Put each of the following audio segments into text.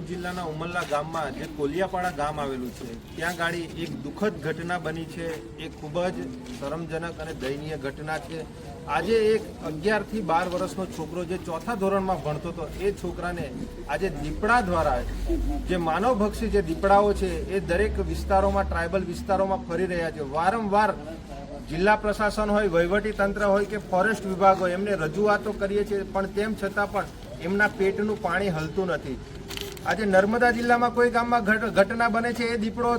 ભરૂચ જિલ્લાના ઉમરલા ગામમાં જે કોલિયાપાડા ગામ આવેલું છે, ત્યાં ગાડી એક દુઃખદ ઘટના બની છે. એ ખૂબ જ શરમજનક અને દયનીય ઘટના છે. આજે એક અગિયારથી બાર વર્ષનો છોકરો જે ચોથા ધોરણમાં ભણતો હતો, એ છોકરાને આજે દીપડા દ્વારા જે માનવભક્ષી જે દીપડાઓ છે, એ દરેક વિસ્તારોમાં, ટ્રાઇબલ વિસ્તારોમાં ફરી રહ્યા છે. વારંવાર જિલ્લા પ્રશાસન હોય, વહીવટી તંત્ર હોય કે ફોરેસ્ટ વિભાગ હોય, એમને રજૂઆતો કરીએ છીએ, પણ તેમ છતાં પણ એમના પેટનું પાણી હલતું નથી. આજે નર્મદા જિલ્લામાં કોઈ ગામમાં ઘટના બને છે એ દીપડો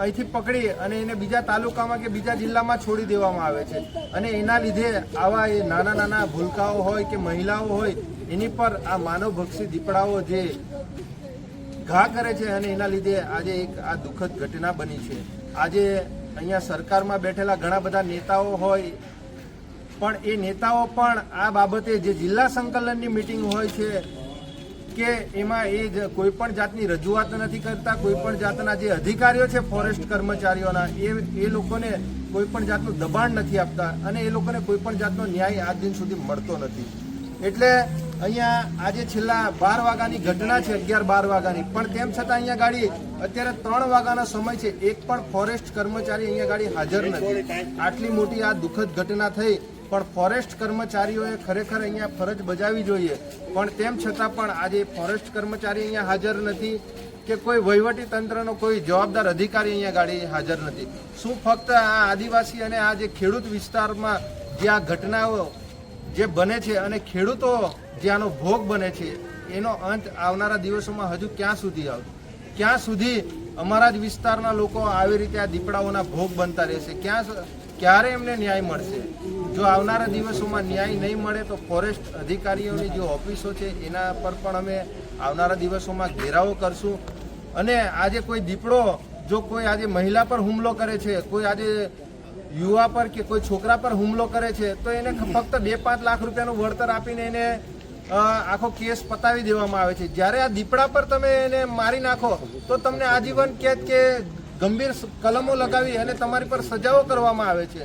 અહીંથી પકડી અને એને બીજા તાલુકામાં કે બીજા જિલ્લામાં છોડી દેવામાં આવે છે. અને એના લીધે આવા એ નાના નાના ભૂલકાઓ હોય કે મહિલાઓ હોય, એની પર આ માનવભક્ષી દીપડાઓ જે ઘા કરે છે અને એના લીધે આજે એક આ દુઃખદ ઘટના બની છે. આજે અહીંયા સરકારમાં બેઠેલા ઘણા બધા નેતાઓ હોય, પણ એ નેતાઓ પણ આ બાબતે જે જિલ્લા સંકલનની મિટિંગ હોય છે કે એમાં એ જ કોઈ પણ જાતની રજૂઆત નથી કરતા, કોઈ પણ જાતના જે અધિકારીઓ છે, ફોરેસ્ટ કર્મચારીઓના, એ એ લોકોને કોઈ પણ જાતનું દબાણ નથી આપતા અને એ લોકોને કોઈ પણ જાતનો ન્યાય આજ દિન સુધી મળતો નથી. એટલે અહીંયા આજે છેલ્લા બાર વાગ્યાની ઘટના છે, અગિયાર બાર વાગ્યાની. પણ તેમ છતાં અહીંયા ગાડી, અત્યારે ત્રણ વાગ્યાનો સમય છે, એક પણ ફોરેસ્ટ કર્મચારી અહીંયા ગાડી હાજર નથી. આટલી મોટી આ દુઃખદ ઘટના થઈ પણ ફોરેસ્ટ કર્મચારીઓએ ખરેખર અહીંયા ફરજ બજાવવી જોઈએ. પણ તેમ છતાં પણ આજે ફોરેસ્ટ કર્મચારી અહીંયા હાજર નથી કે કોઈ વહીવટી તંત્રનો કોઈ જવાબદાર અધિકારી અહીંયા ગાડી હાજર નથી. શું ફક્ત આ આદિવાસી અને આ જે ખેડૂત વિસ્તારમાં જે આ ઘટનાઓ જે બને છે અને ખેડૂતો જે આનો ભોગ બને છે, એનો અંત આવનારા દિવસોમાં હજુ ક્યાં સુધી આવશે? ક્યાં સુધી અમારા જ વિસ્તારના લોકો આવી રીતે આ દીપડાઓના ભોગ બનતા રહેશે? ક્યાં ક્યારે એમને ન્યાય મળશે? જો આવનારા દિવસોમાં ન્યાય નહીં મળે તો ફોરેસ્ટ અધિકારીઓની જે ઓફિસો છે એના પર પણ અમે આવનારા દિવસોમાં ઘેરાવો કરશું. અને આજે કોઈ દીપડો, જો કોઈ આજે મહિલા પર હુમલો કરે છે, કોઈ આજે યુવા પર કે કોઈ છોકરા પર હુમલો કરે છે, તો એને ફક્ત બે પાંચ લાખ રૂપિયાનું વળતર આપીને એને આખો કેસ પતાવી દેવામાં આવે છે. જ્યારે આ દીપડા પર તમે એને મારી નાખો, તો તમને આજીવન કેદ કે ગંભીર કલમો લગાવી અને તમારી પર સજાઓ કરવામાં આવે છે.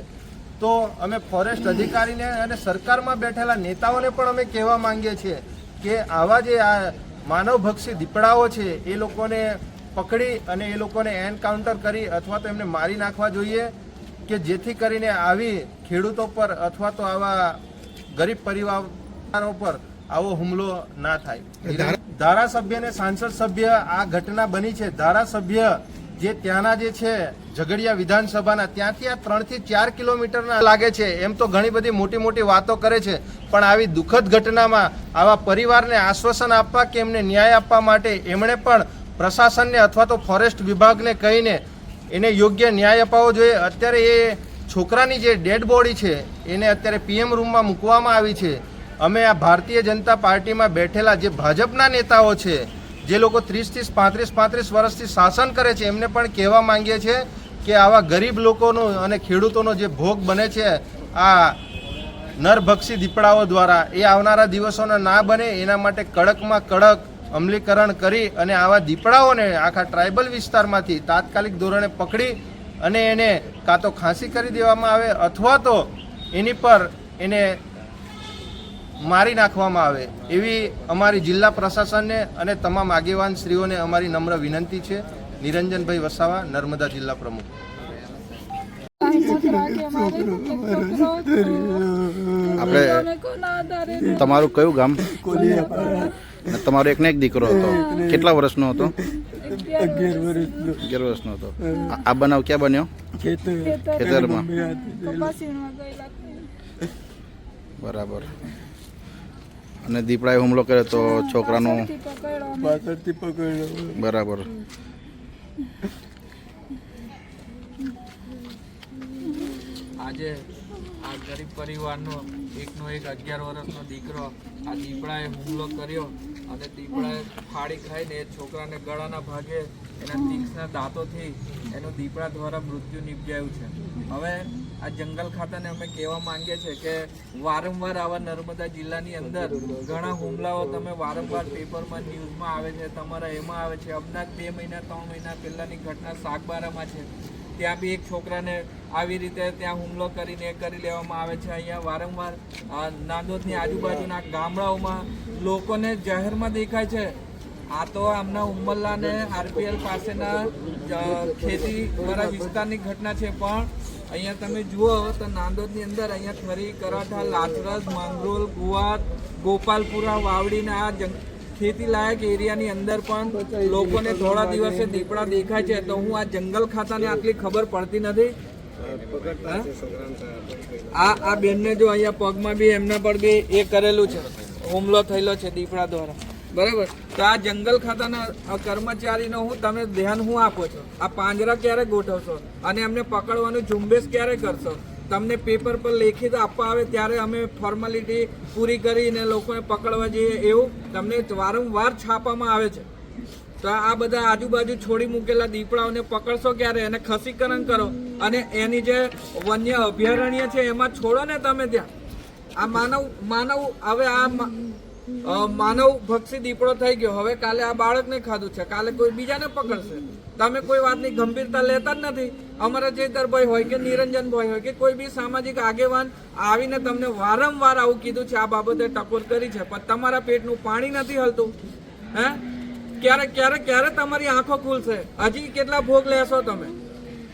તો અમે ફોરેસ્ટ અધિકારીને અને સરકારમાં બેઠેલા નેતાઓને પણ અમે કહેવા માંગીએ છીએ કે આવા જે આ માનવભક્ષી દીપડાઓ છે એ લોકોને પકડી અને એ લોકોને એનકાઉન્ટર કરી અથવા તો એમને મારી નાખવા જોઈએ કે જેથી કરીને આવી ખેડૂતો પર અથવા તો આવા ગરીબ પરિવારો પર આવો હુમલો ના થાય. ધારાસભ્ય અને સાંસદ સભ્ય આ ઘટના બની છે. ધારાસભ્ય જે ત્યાંના જે છે, ઝઘડિયા વિધાનસભાના, ત્યાંથી આ ત્રણથી ચાર કિલોમીટરના લાગે છે, એમ તો ઘણી બધી મોટી મોટી વાતો કરે છે, પણ આવી દુઃખદ ઘટનામાં આવા પરિવારને આશ્વાસન આપવા કે એમને ન્યાય આપવા માટે એમણે પણ પ્રશાસનને અથવા તો ફોરેસ્ટ વિભાગને કહીને એને યોગ્ય ન્યાય અપાવવો જોઈએ. અત્યારે એ છોકરાની જે ડેડ બોડી છે, એને અત્યારે પીએમ રૂમમાં મૂકવામાં આવી છે. અમે આ ભારતીય જનતા પાર્ટીમાં બેઠેલા જે ભાજપના નેતાઓ છે જે લોકો ત્રીસ ત્રીસ પાંત્રીસ પાંત્રીસ વર્ષથી શાસન કરે છે, એમને પણ કહેવા માંગીએ છીએ કે આવા ગરીબ લોકોનો અને ખેડૂતોનો જે ભોગ બને છે, આ નરભક્ષી દીપડાઓ દ્વારા, એ આવનારા દિવસોના ના બને, એના માટે કડકમાં કડક અમલીકરણ કરી અને આવા દીપડાઓને આખા ટ્રાઇબલ વિસ્તારમાંથી તાત્કાલિક ધોરણે પકડી અને એને કાં તો ખાંસી કરી દેવામાં આવે અથવા તો એની પર એને મારી નાખવામાં આવે એવી અમારી જિલ્લા પ્રશાસનને અને તમામ આગેવાન શ્રીઓને અમારી નમ્ર વિનંતી છે. નિરંજનભાઈ વસાવા નર્મદા જિલ્લા પ્રમુખ. આપણે તમારું કયું ગામ? તમારો એકને એક દીકરો હતો. કેટલા વર્ષનો હતો? અગિયાર વર્ષનો. હતો. આ- બનાવ ક્યાં બન્યો? ખેતરમાં. બરાબર. અને દીપડાએ હુમલો કર્યો તો છોકરાનો બરાબર. આજે આ ગરીબ પરિવારનો એકનો એક અગિયાર વર્ષનો દીકરો આ દીપડાએ હુમલો કર્યો અને દીપડાએ ફાડી ખાઈને એ છોકરાને ગળાના ભાગે એના તીક્ષ્ણ દાંતોથી એનું દીપડા દ્વારા મૃત્યુ નિપજાયું છે. હવે આ જંગલ ખાતાને અમે કહેવા માંગીએ છીએ કે વારંવાર આવા નર્મદા જિલ્લાની અંદર ઘણા હુમલાઓ તમે વારંવાર પેપરમાં, ન્યૂઝમાં આવે છે, તમારા એમાં આવે છે. હમણાં બે મહિના, ત્રણ મહિના પહેલાંની ઘટના સાગબારામાં છે. ત્યાં બી એક છોકરાને આવી રીતે ત્યાં હુમલો કરીને એ કરી લેવામાં આવે છે. અહીંયા વારંવાર નાંદોદની આજુબાજુના ગામડાઓમાં લોકોને જાહેરમાં દેખાય છે. આ તો આમના ઉમરલા આરપીએલ પાસેના ખેતી વાળા વિસ્તારની ઘટના છે, પણ અહીંયા તમે જુઓ તો નાંદોદની અંદર અહીંયા ખરી કરાઠા લાથરસ માંગરોલ કુવાત, ગોપાલપુરા, વાવડીના આ જંગ ખેતી લાયક એરિયાની અંદર પણ લોકોને થોડા દિવસે દીપડા દેખાય છે. તો હું આ જંગલ ખાતાને આટલી ખબર પડતી નથી. આ આ બેનને જો અહીંયા પગમાં બી એમના પર બી એ કરેલું છે. હુમલો થયેલો છે દીપડા દ્વારા. બરાબર? તો આ જંગલ ખાતાના કર્મચારીનો હું તમે ધ્યાન હું આપો છો? આ પાંજરા ક્યારે ગોઠવશો? અને એમને પકડવાનું ઝુંબેશ ક્યારે કરશો? તમને પેપર પર લેખિત આપવા આવે ત્યારે અમે ફોર્માલિટી પૂરી કરીને લોકોને પકડવા જઈએ એવું તમને વારંવાર છાપવામાં આવે છે. તો આ બધા આજુબાજુ છોડી મૂકેલા દીપડાઓને પકડશો ક્યારે? એને ખસીકરણ કરો. અને એની જે વન્ય અભયારણ્ય છે, એમાં છોડો ને તમે ત્યાં. આ માનવ માનવ હવે આ માનવ ભક્ષી દીપડો થઈ ગયો. હવે કાલે આ બાળકને ખાધું છે. કાલે કોઈ બીજાને પકડશે. તમે કોઈ વાતની ગંભીરતા લેતા જ નથી. અમારા ચેતરભાઈ હોય કે નિરંજનભાઈ હોય કે કોઈ બી સામાજિક આગેવાન આવીને તમને વારંવાર આવું કીધું છે, આ બાબતે ટકોર કરી છે. પણ તમારા પેટનું પાણી નથી હલતું. હે? ક્યારે ક્યારે ક્યારે તમારી આંખો ખુલશે? હજી કેટલા ભોગ લેશો તમે?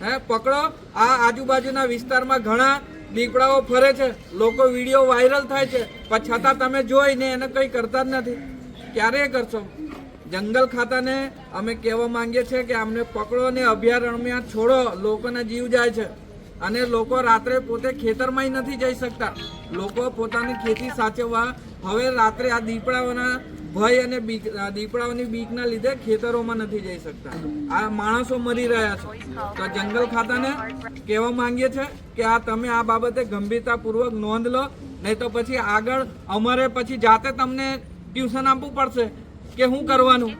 હે? પકડો. આ આજુબાજુના વિસ્તારમાં ઘણા દીપડાઓ ફરે છે. લોકો વીડિયો વાયરલ થાય છે. પણ છતાં તમે જોઈને એને કંઈ કરતા જ નથી. ક્યારે કરશો? જંગલ ખાતાને અમે કહેવા માંગીએ છીએ કે અમને પકડો અને અભયારણ્યમાં છોડો. લોકોના જીવ જાય છે. અને લોકો રાત્રે પોતે ખેતરમાં નથી જઈ શકતા. લોકો પોતાની ખેતી સાચવવા હવે રાત્રે આ દીપડાઓના ભય અને બીક દીપડાઓની બીકના લીધે ખેતરોમાં નથી જઈ શકતા. આ માણસો મરી રહ્યા છે. તો જંગલ ખાતાને કહેવા માંગીએ છે કે આ તમે આ બાબતે ગંભીરતાપૂર્વક નોંધ લો, નહીં તો પછી આગળ અમારે પછી જાતે તમને ટ્યુશન આપવું પડશે કે શું કરવાનું?